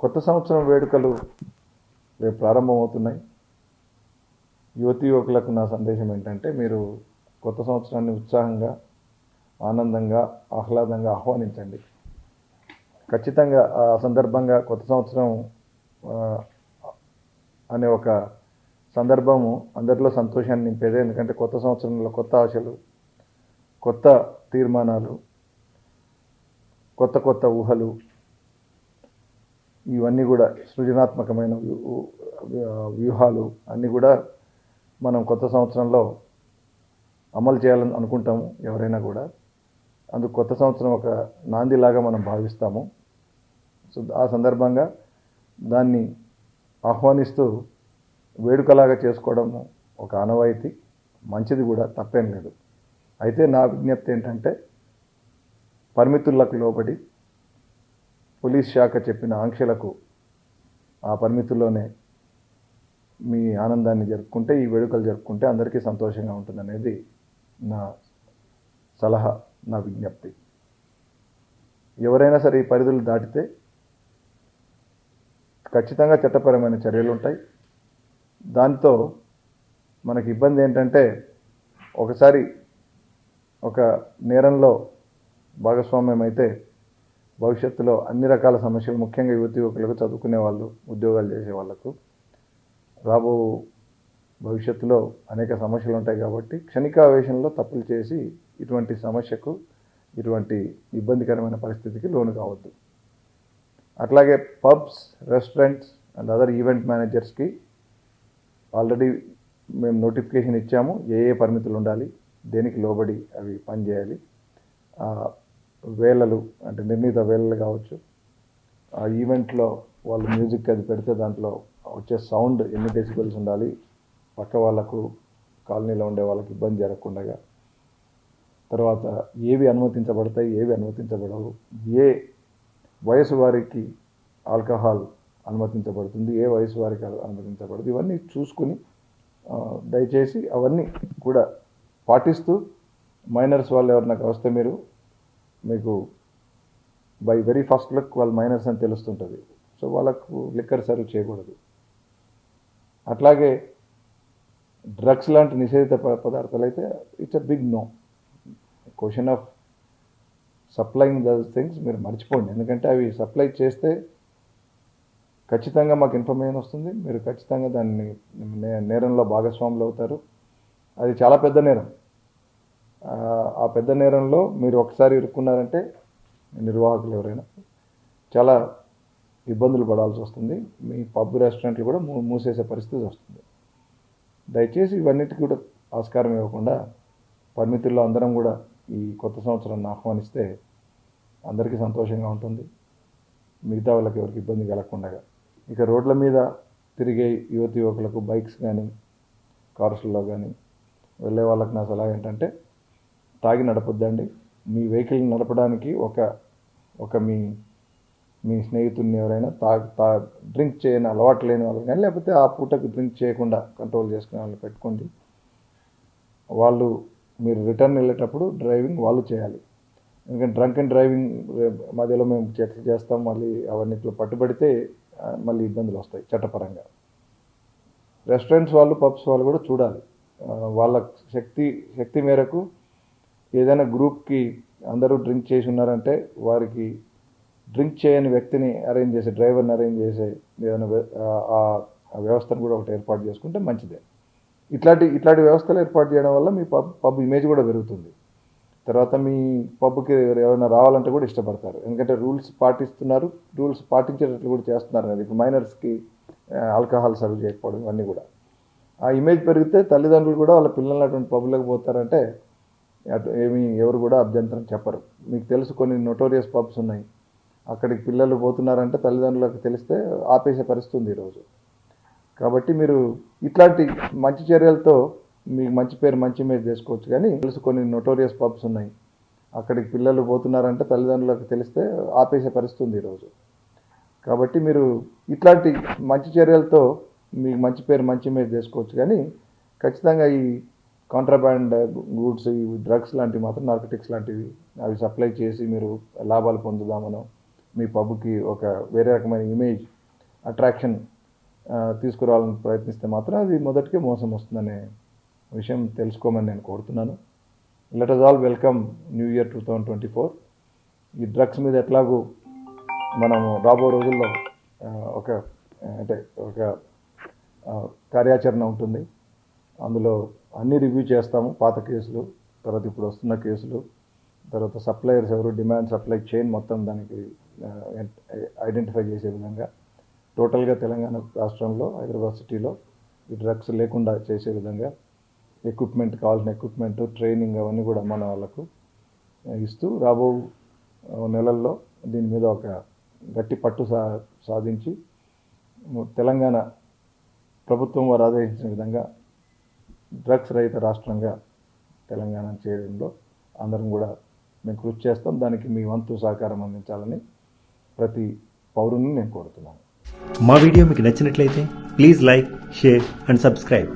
కొత్త సంవత్సరం వేడుకలు రేపు ప్రారంభమవుతున్నాయి. యువతి యువకులకు నా సందేశం ఏంటంటే మీరు కొత్త సంవత్సరాన్ని ఉత్సాహంగా ఆనందంగా ఆహ్లాదంగా ఆహ్వానించండి. ఖచ్చితంగా ఆ సందర్భంగా కొత్త సంవత్సరం అనే ఒక సందర్భము అందరిలో సంతోషాన్ని నింపేదే. ఎందుకంటే కొత్త సంవత్సరంలో కొత్త ఆశలు కొత్త తీర్మానాలు కొత్త కొత్త ఊహలు ఇవన్నీ కూడా సృజనాత్మకమైన వ్యూ- వ్యూహాలు అన్నీ కూడా మనం కొత్త సంవత్సరంలో అమలు చేయాలని అనుకుంటాము ఎవరైనా కూడా. అందుకు కొత్త సంవత్సరం ఒక నాందిలాగా మనం భావిస్తాము. సో ఆ సందర్భంగా దాన్ని ఆహ్వానిస్తూ వేడుకలాగా చేసుకోవడము ఒక ఆనవాయితీ. మంచిది కూడా తప్పేం లేదు. అయితే నా విజ్ఞప్తి ఏంటంటే పరిమితులకు లోబడి పోలీస్ శాఖ చెప్పిన ఆంక్షలకు ఆ పరిమితుల్లోనే మీ ఆనందాన్ని జరుపుకుంటే ఈ వేడుకలు జరుపుకుంటే అందరికీ సంతోషంగా ఉంటుందనేది నా సలహా నా విజ్ఞప్తి. ఎవరైనా సరే ఈ పరిధులు దాటితే ఖచ్చితంగా చట్టపరమైన చర్యలు ఉంటాయి. దాంతో మనకి ఇబ్బంది ఏంటంటే ఒకసారి ఒక నేరంలో భాగస్వామ్యం అయితే భవిష్యత్తులో అన్ని రకాల సమస్యలు ముఖ్యంగా యువతి యువకులకు చదువుకునే వాళ్ళు ఉద్యోగాలు చేసే వాళ్ళకు రాబో భవిష్యత్తులో అనేక సమస్యలు ఉంటాయి కాబట్టి క్షణికావేశంలో తప్పులు చేసి ఇటువంటి సమస్యకు ఇటువంటి ఇబ్బందికరమైన పరిస్థితికి లోను కావద్దు. అట్లాగే pubs restaurants and other event మేనేజర్స్కి already మేము నోటిఫికేషన్ ఇచ్చాము ఏ ఏ పరిమితులు ఉండాలి దేనికి లోబడి అవి పనిచేయాలి వేళలు అంటే నిర్ణీత వేళలు కావచ్చు. ఆ ఈవెంట్లో వాళ్ళు మ్యూజిక్ అది పెడితే దాంట్లో వచ్చే సౌండ్ ఎన్ని డెసిబెల్స్ ఉండాలి పక్క వాళ్ళకు కాలనీలో ఉండే వాళ్ళకి ఇబ్బంది జరగకుండా తర్వాత ఏవి అనుమతించబడతాయి ఏవి అనుమతించబడవు ఏ వయసు వారికి ఆల్కహాల్ అనుమతించబడుతుంది ఏ వయసు వారికి అను- అనుమతించబడదు ఇవన్నీ చూసుకుని దయచేసి అవన్నీ కూడా పాటిస్తూ మైనర్స్ వాళ్ళు ఎవరినా వస్తే మీరు మీకు బై వెరీ ఫస్ట్ లుక్ వాళ్ళు మైనర్స్ అని తెలుస్తుంటుంది. సో వాళ్ళకు లిక్కర్ సర్వ్ చేయకూడదు. అట్లాగే డ్రగ్స్ లాంటి నిషేధిత ప- పదార్థాలు అయితే it's a big no question of supplying these things మీరు మర్చిపోండి. ఎందుకంటే అవి సప్లై చేస్తే ఖచ్చితంగా మాకు ఇన్ఫర్మేషన్ వస్తుంది. మీరు ఖచ్చితంగా దాన్ని నేరంలో భాగస్వాములు అవుతారు. అది చాలా పెద్ద నేరం. ఆ, పెద్ద నేరంలో మీరు ఒకసారి ఇరుక్కున్నారంటే నిర్వాహకులు ఎవరైనా చాలా ఇబ్బందులు పడాల్సి వస్తుంది. మీ పబ్ రెస్టారెంట్లు కూడా మూ మూసేసే పరిస్థితి వస్తుంది. దయచేసి ఇవన్నిటికీ కూడా ఆస్కారం ఇవ్వకుండా పరిమితుల్లో అందరం కూడా ఈ కొత్త సంవత్సరాన్ని ఆహ్వానిస్తే అందరికీ సంతోషంగా ఉంటుంది. మిగతా వాళ్ళకి ఎవరికి ఇబ్బంది కలగకుండా. ఇక రోడ్ల మీద తిరిగే యువతి యువకులకు బైక్స్ కానీ కార్స్లో కానీ వెళ్ళే వాళ్ళకి నా సలహా ఏంటంటే తాగి నడపొద్దండి. మీ వెహికల్ నడపడానికి ఒక ఒక మీ మీ స్నేహితుడిని ఎవరైనా తా తా డ్రింక్ చేయని అలవాటు లేని వాళ్ళు కానీ లేకపోతే ఆ పూటకు డ్రింక్ చేయకుండా కంట్రోల్ చేసుకునే వాళ్ళు పెట్టుకోండి. వాళ్ళు మీరు రిటర్న్ వెళ్ళేటప్పుడు డ్రైవింగ్ వాళ్ళు చేయాలి. ఎందుకంటే డ్రంక్ అండ్ డ్రైవింగ్ మధ్యలో మేము చెట్లు చేస్తాం మళ్ళీ అవన్నిట్లో పట్టుబడితే మళ్ళీ ఇబ్బందులు వస్తాయి చట్టపరంగా. రెస్టారెంట్స్ వాళ్ళు పబ్స్ వాళ్ళు కూడా చూడాలి. వాళ్ళ శక్తి శక్తి మేరకు ఏదైనా గ్రూప్కి అందరూ డ్రింక్ చేసి ఉన్నారంటే వారికి డ్రింక్ చేయని వ్యక్తిని అరేంజ్ చేసే డ్రైవర్ని అరేంజ్ చేసే ఏదైనా ఆ- వ్యవస్థను కూడా ఒకటి ఏర్పాటు చేసుకుంటే మంచిదే. ఇట్లాంటి ఇట్లాంటి వ్యవస్థలు ఏర్పాటు చేయడం వల్ల మీ పబ్ పబ్ ఇమేజ్ కూడా పెరుగుతుంది. తర్వాత మీ పబ్కి ఎవరైనా రావాలంటే కూడా ఇష్టపడతారు. ఎందుకంటే రూల్స్ పాటిస్తున్నారు రూల్స్ పాటించేటట్లు కూడా చేస్తున్నారు కదా. ఇప్పుడు మైనర్స్కి ఆల్కహాల్ సర్వ్ చేయకపోవడం ఇవన్నీ కూడా. ఆ ఇమేజ్ పెరిగితే తల్లిదండ్రులు కూడా వాళ్ళ పిల్లలు అటువంటి పబ్లకు పోతారంటే అటు ఏమి ఎవరు కూడా అభ్యంతరం చెప్పరు. మీకు తెలుసు కొన్ని నోటోరియస్ పబ్స్ ఉన్నాయి. అక్కడికి పిల్లలు పోతున్నారంటే తల్లిదండ్రులకు తెలిస్తే ఆపేసే పరిస్థితి ఉంది ఈరోజు. కాబట్టి మీరు ఇట్లాంటి మంచి చర్యలతో మీకు మంచి పేరు మంచి ఇమేజ్ చేసుకోవచ్చు. కానీ తెలుసు కొన్ని నోటోరియస్ పబ్స్ ఉన్నాయి. అక్కడికి పిల్లలు పోతున్నారంటే తల్లిదండ్రులకు తెలిస్తే ఆపేసే పరిస్థితి ఉంది ఈరోజు. కాబట్టి మీరు ఇట్లాంటి మంచి చర్యలతో మీకు మంచి పేరు మంచి ఇమేజ్ చేసుకోవచ్చు. కానీ ఖచ్చితంగా ఈ కాంట్రాబ్యాండ్ గూడ్స్ ఇవి డ్రగ్స్ లాంటివి మాత్రం నార్కటిక్స్ లాంటివి అవి సప్లై చేసి మీరు లాభాలు పొందుదామనో మీ పబ్కి ఒక వేరే రకమైన ఇమేజ్ అట్రాక్షన్ తీసుకురావాలని ప్రయత్నిస్తే మాత్రం అది మొదటికే మోసం వస్తుందనే విషయం తెలుసుకోమని నేను కోరుతున్నాను. Let us all welcome new year two thousand twenty four ఈ డ్రగ్స్ మీద ఎట్లాగూ మనము రాబో రోజుల్లో ఒక అంటే ఒక కార్యాచరణ ఉంటుంది. అందులో అన్నీ రివ్యూ చేస్తాము. పాత కేసులు తర్వాత ఇప్పుడు వస్తున్న కేసులు తర్వాత సప్లయర్స్ ఎవరు డిమాండ్ సప్లై చైన్ మొత్తం దానికి ఐడెంటిఫై చేసే విధంగా. టోటల్గా తెలంగాణ రాష్ట్రంలో హైదరాబాద్ సిటీలో ఈ డ్రగ్స్ లేకుండా చేసే విధంగా ఎక్విప్మెంట్ కావాల్సిన ఎక్విప్మెంట్ ట్రైనింగ్ అవన్నీ కూడా మన వాళ్ళకు ఇస్తూ రాబో నెలల్లో దీని మీద ఒక గట్టి పట్టు సా సాధించి తెలంగాణ ప్రభుత్వం వారు ఆదేశించిన విధంగా డ్రగ్స్ రహిత రాష్ట్రంగా తెలంగాణ చేయడంలో అందరం కూడా మేము కృషి చేస్తాం. దానికి మీ వంతు సహకారం అందించాలని ప్రతి పౌరుని నేను కోరుతున్నాను. మా వీడియో మీకు నచ్చినట్లయితే please like share and subscribe.